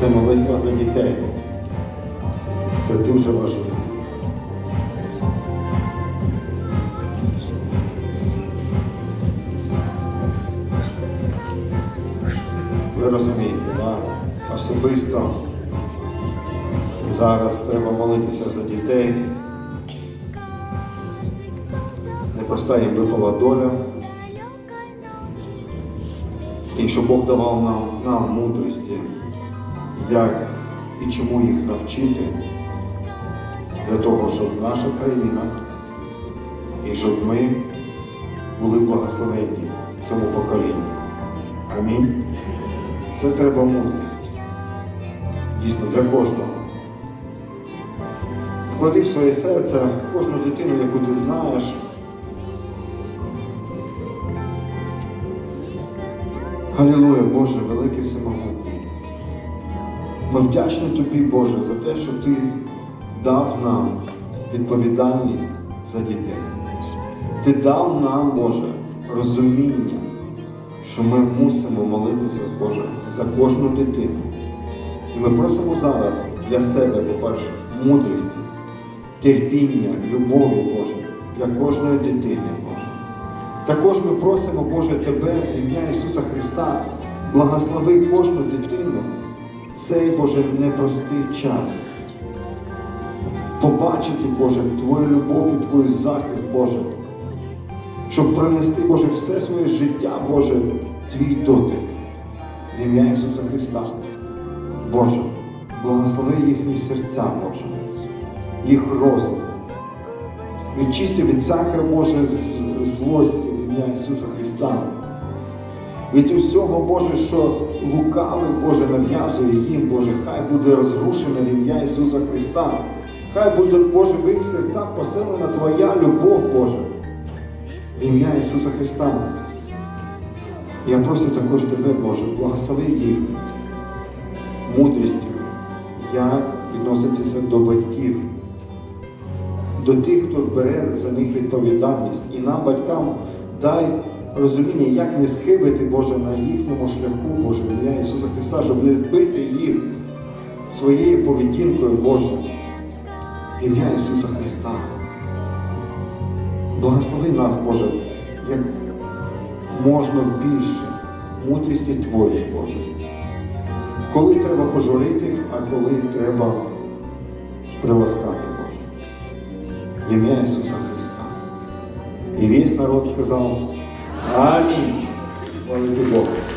це молитва за дітей. Це дуже важливо. Ви розумієте, да? особисто зараз треба молитися за дітей. Непроста їм випала доля. І що Бог давав нам, нам мудрості як і чому їх навчити, для того, щоб наша країна і щоб ми були благословенні цьому поколінню. Амінь. Це треба мудрість. Дійсно, для кожного. Вклади в своє серце кожну дитину, яку ти знаєш. Халілуя, Боже, великий всемогутній. Ми вдячні Тобі, Боже, за те, що Ти дав нам відповідальність за дітей. Ти дав нам, Боже, розуміння, що ми мусимо молитися, Боже, за кожну дитину. І ми просимо зараз для себе, по-перше, мудрості, терпіння, любові, Боже, для кожної дитини, Боже. Також ми просимо, Боже, Тебе, ім'я Ісуса Христа, благослови кожну дитину цей Боже непростий час. Побачити, Боже, Твою любов і Твою захист, Боже, щоб пронести, Боже, все своє життя, Боже, Твій дотик. В ім'я Ісуса Христа. Боже, благослови їхні серця, Боже, їх розум. Відчисти від всякої, Боже, злості в ім'я Ісуса Христа. Від усього, Боже, що лукавий, Боже, нав'язує їм, Боже, хай буде розрушене в ім'я Ісуса Христа. Хай буде, Боже, в їх серцях поселена Твоя любов, Боже, в ім'я Ісуса Христа. Я прошу також Тебе, Боже, благослови їх мудрістю, як відноситися до батьків, до тих, хто бере за них відповідальність. І нам, батькам, дай розуміння, як не схибити, Боже, на їхньому шляху, Боже, ім'я Ісуса Христа, щоб не збити їх своєю поведінкою, Боже, ім'я Ісуса Христа. Благослови нас, Боже, як можна більше мудрості Твоєї, Боже. Коли треба пожурити, а коли треба приласкати, Боже. Ім'я Ісуса Христа. І весь народ сказав Amém. Glória do.